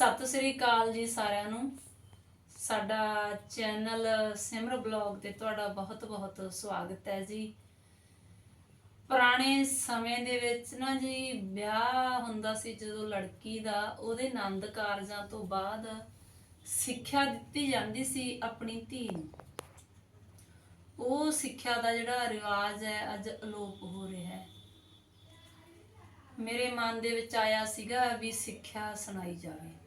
ਸਤਿ ਸ੍ਰੀ ਅਕਾਲ ਜੀ ਸਾਰਿਆਂ ਨੂੰ। ਸਾਡਾ ਚੈਨਲ ਸਿਮਰ ਬਲੌਗ ਤੇ ਤੁਹਾਡਾ ਬਹੁਤ-ਬਹੁਤ ਸਵਾਗਤ ਹੈ ਜੀ। ਪੁਰਾਣੇ ਸਮੇਂ ਦੇ ਵਿੱਚ ਨਾ ਜੀ, ਵਿਆਹ ਹੁੰਦਾ ਸੀ ਜਦੋਂ ਲੜਕੀ ਦਾ, ਉਹਦੇ ਆਨੰਦ ਕਾਰਜਾਂ ਤੋਂ ਬਾਅਦ ਸਿੱਖਿਆ ਦਿੱਤੀ ਜਾਂਦੀ ਸੀ ਆਪਣੀ ਧੀ ਨੂੰ। ਉਹ ਸਿੱਖਿਆ ਦਾ ਜਿਹੜਾ ਰਿਵਾਜ ਹੈ, ਅੱਜ ਅਲੋਪ ਹੋ ਰਿਹਾ ਹੈ। ਮੇਰੇ ਮਨ ਦੇ ਵਿੱਚ ਆਇਆ ਸੀਗਾ ਵੀ ਸਿੱਖਿਆ ਸੁਣਾਈ ਜਾਵੇ।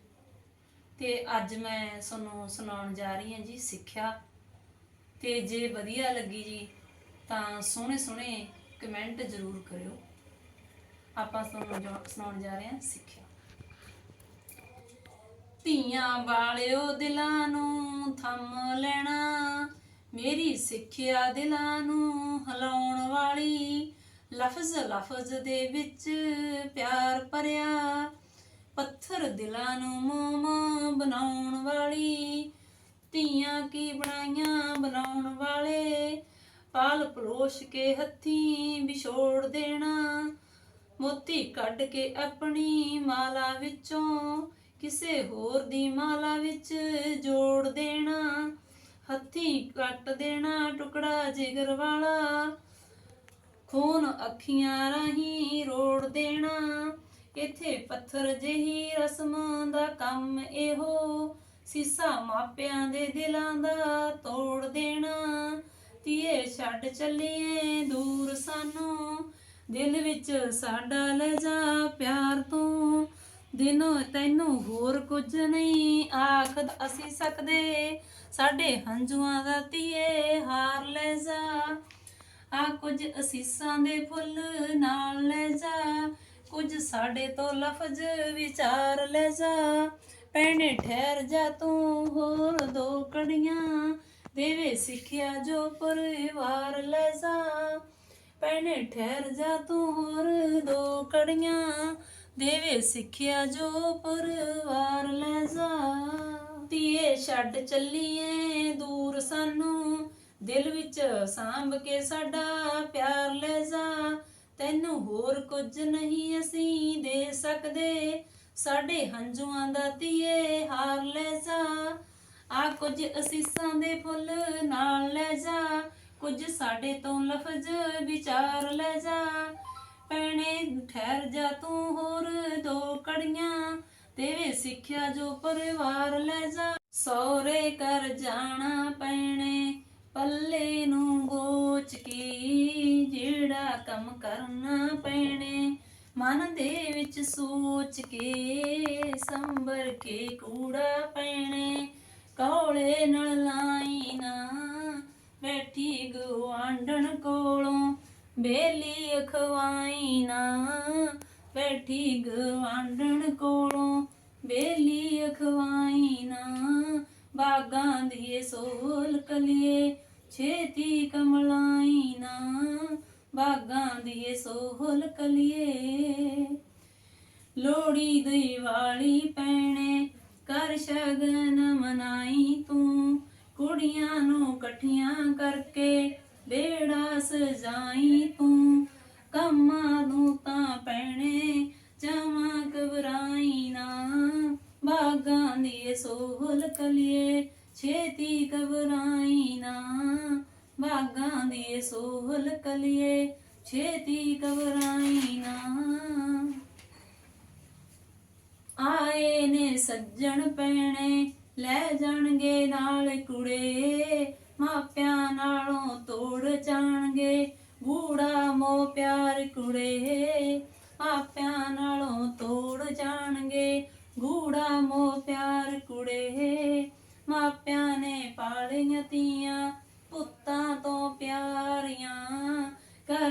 ਤੇ ਅੱਜ ਮੈਂ ਤੁਹਾਨੂੰ ਸੁਣਾਉਣ ਜਾ ਰਹੀ ਹਾਂ ਜੀ ਸਿੱਖਿਆ। ਤੇ ਜੇ ਵਧੀਆ ਲੱਗੀ ਜੀ, ਤਾਂ ਸੋਹਣੇ ਸੋਹਣੇ ਕਮੈਂਟ ਜ਼ਰੂਰ ਕਰਿਓ। ਆਪਾਂ ਤੁਹਾਨੂੰ ਸੁਣਾਉਣ ਜਾ ਰਹੇ ਹਾਂ ਸਿੱਖਿਆ। ਧੀਆਂ ਵਾਲਿਓ ਦਿਲਾਂ ਨੂੰ ਥੰਮ ਲੈਣਾ, ਮੇਰੀ ਸਿੱਖਿਆ ਦਿਲਾਂ ਨੂੰ ਹਿਲਾਉਣ ਵਾਲੀ, ਲਫ਼ਜ਼ ਲਫ਼ਜ਼ ਦੇ ਵਿੱਚ ਪਿਆਰ ਭਰਿਆ, ਪੱਥਰ ਦਿਲਾਂ ਨੂੰ ਮੋਮ ਧੀਆਂ ਕੀ ਬਣਾਈਆਂ ਬਣਾਉਣ ਵਾਲੇ? ਪਾਲ ਪਲੋਸ਼ ਕੇ ਹੱਥੀਂ ਵਿਛੋੜ ਦੇਣਾ। ਮੋਤੀ ਕੱਢ ਕੇ ਆਪਣੀ ਮਾਲਾ ਵਿੱਚੋਂ ਕਿਸੇ ਹੋਰ ਦੀ ਮਾਲਾ ਵਿੱਚ ਜੋੜ ਦੇਣਾ। ਹੱਥੀਂ ਕੱਟ ਦੇਣਾ ਟੁਕੜਾ ਜਿਗਰ ਵਾਲਾ। ਖੂਨ ਅੱਖੀਆਂ ਰਾਹੀਂ ਰੋੜ ਦੇਣਾ। ਇਥੇ ਪੱਥਰ ਜਿਹੀ ਰਸਮਾਂ ਦਾ ਕੰਮ ਇਹੋ ਸੀਸਾ ਮਾਪਿਆਂ ਦੇ ਦਿਲਾਂ ਦਾ ਤੋੜ ਦੇਣਾ। ਤੀਏ ਛੱਡ ਚੱਲੀਏ ਦੂਰ ਸਾਨੂੰ। ਦਿਲ ਵਿੱਚ ਸਾਡਾ ਲੈ ਜਾ ਪਿਆਰ ਤੂੰ। ਦਿਨੋਂ ਤੈਨੂੰ ਹੋਰ ਕੁਝ ਨਹੀਂ ਆਖ ਅਸੀਂ ਸਕਦੇ। ਸਾਡੇ ਹੰਝੂਆਂ ਦਾ ਤੀਏ ਹਾਰ ਲੈ ਜਾ ਆ ਕੁਝ ਅਸੀਸਾਂ ਦੇ ਫੁੱਲ ਨਾਲ ਲੈ ਜਾ ਕੁਝ ਸਾਡੇ ਤੋਂ ਲਫ਼ਜ਼ ਵਿਚਾਰ ਲੈ ਜਾ ਭੈਣੇ ਠਹਿਰ ਜਾ ਤੂੰ, ਹੋਰ ਦੋ ਕੜੀਆਂ ਦੇਵੇ ਸਿੱਖਿਆ ਜੋ ਪਰਿਵਾਰ ਲੈ ਜਾ। ਪੈਣੇ ਠਹਿਰ ਜਾ ਤੂੰ, ਹੋਰ ਦੋ ਕੜੀਆਂ ਦੇਵੇ ਸਿੱਖਿਆ ਜੋ ਪਰਿਵਾਰ ਲੈ ਜਾ। ਧੀਏ ਛੱਡ ਚੱਲੀਏ ਦੂਰ ਸਾਨੂੰ, ਦਿਲ ਵਿੱਚ ਸਾਂਭ ਕੇ ਸਾਡਾ ਪਿਆਰ ਲੈ ਜਾ। ਤੈਨੂੰ ਹੋਰ ਕੁਝ ਨਹੀਂ ਅਸੀਂ ਦੇ ਸਕਦੇ ਸਾਡੇ ਹੰਝੂਆਂ ਦਾ ਧੀਏ ਹਾਰ ਲੈ ਜਾ। ਆ ਕੁਝ ਅਸੀਸਾਂ ਦੇ ਫੁੱਲ ਨਾਲ ਲੈ ਜਾ। ਕੁਝ ਸਾਡੇ ਤੋਂ ਲਫ਼ਜ਼ ਵਿਚਾਰ ਲੈ ਜਾ। ਪੈਣੇ ਠਹਿਰ ਜਾ ਤੂੰ ਹੋਰ ਦੋ ਕੜੀਆਂ। ਤੇਵੇ ਸਿੱਖਿਆ ਜੋ ਪਰਿਵਾਰ ਲੈ ਜਾ। ਸੌਰੇ ਕਰ ਜਾਣਾ ਪੈਣੇ, ਪੱਲੇ ਨੂੰ ਗੋਚ ਕੀ ਜਿਹੜਾ ਕੰਮ ਕਰਨਾ ਪੈਣੇ। ਮਨ ਦੇ ਵਿੱਚ ਸੋਚ ਕੇ, ਸੰਭਰ ਕੇ ਕੂੜਾ ਪੈਣੇ। ਕੌਲੇ ਨਾਲ ਲਾਈ ਨਾ, ਬੈਠੀ ਗੁਆਂਢਣ ਕੋਲੋਂ। ਬੇਲੀ ਅਖਵਾਈ ਨਾ, ਬੈਠੀ ਗਵਾਂਢਣ ਕੋਲੋਂ। ਬੇਲੀ ਅਖਵਾਈ ਨਾ, ਬਾਗਾਂ ਦੀ ਸੋਲ ਕਲੀਏ। ਛੇਤੀ ਕਮਲਾਈ ਨਾ ਬਾਗਾਂ ਸੋਹਲ ਕਲੀਏ। ਲੋੜੀ ਦੀਵਾਲੀ ਪੈਣੇ, ਕਰ ਸ਼ਗਨ ਮਨਾਈ ਤੂੰ। ਕੁੜੀਆਂ ਨੂੰ ਇਕੱਠੀਆਂ ਕਰਕੇ ਬੇੜਾ ਸਜਾਈ ਤੂੰ। ਕੰਮਾਂ ਨੂੰ ਤਾਂ ਪੈਣੇ ਜਾਵਾਂ ਕਬਰਾਈ ਨਾ। ਬਾਗਾਂ ਦੀ ਸੋਹਲ ਕਲੀਏ, ਛੇਤੀ ਕਬਰਾਈ ਨਾ। ਬਾਗਾਂ ਦੀ ਸੋਹਲ ਕਲੀਏ ਛੇਤੀ ਘਬਰਾਈ ਨਾ। ਆਏ ਨੇ ਸੱਜਣ ਪੈਣੇ, ਲੈ ਜਾਣਗੇ ਨਾਲ ਕੁੜੇ। ਮਾਪਿਆਂ ਨਾਲੋਂ ਤੋੜ ਜਾਣਗੇ ਗੂੜਾ ਮੋ ਪਿਆਰ ਕੁੜੇ। ਮਾਪਿਆਂ ਨਾਲੋਂ ਤੋੜ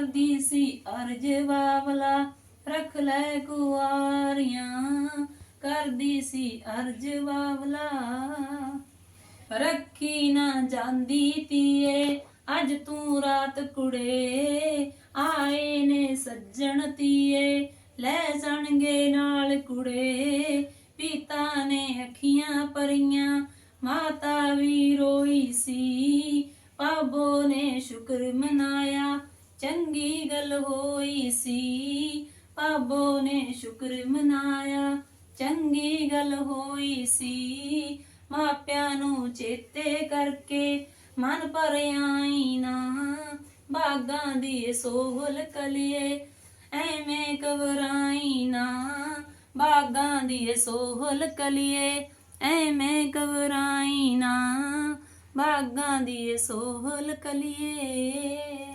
ਕਰਦੀ ਸੀ, ਅਰਜ ਬਾਬਲਾ ਰੱਖ ਲੈ ਕੁਆਰੀਆਂ। ਕਰਦੀ ਸੀ, ਅਰਜ ਬਾਬਲਾ ਰੱਖੀ ਨਾ ਜਾਂਦੀ ਤੀਏ ਅੱਜ ਤੂੰ ਰਾਤ ਕੁੜੇ। ਆਏ ਨੇ ਸੱਜਣ ਤੀਏ ਲੈ ਜਾਣਗੇ ਨਾਲ ਕੁੜੇ। ਪਿਤਾ ਨੇ ਅੱਖੀਆਂ ਪਰੀਆਂ ਮਾਤਾ ਚੰਗੀ ਗੱਲ ਹੋਈ ਸੀ। ਪਾਬੋ ਨੇ ਸ਼ੁਕਰ ਮਨਾਇਆ, ਚੰਗੀ ਗੱਲ ਹੋਈ ਸੀ। ਮਾਪਿਆਂ ਨੂੰ ਚੇਤੇ ਕਰਕੇ ਮਨ ਪਰ ਆਈ ਨਾ। ਬਾਗਾਂ ਦੀ ਸੋਹਲ ਕਲੀਏ, ਐਵੇਂ ਘਬਰਾਈ ਨਾ। ਬਾਗਾਂ ਦੀ ਸੋਹਲ ਕਲੀਏ, ਐਵੇਂ ਘਬਰਾਈ ਨਾ। ਬਾਗਾਂ ਦੀ ਸੋਹਲ ਕਲੀਏ।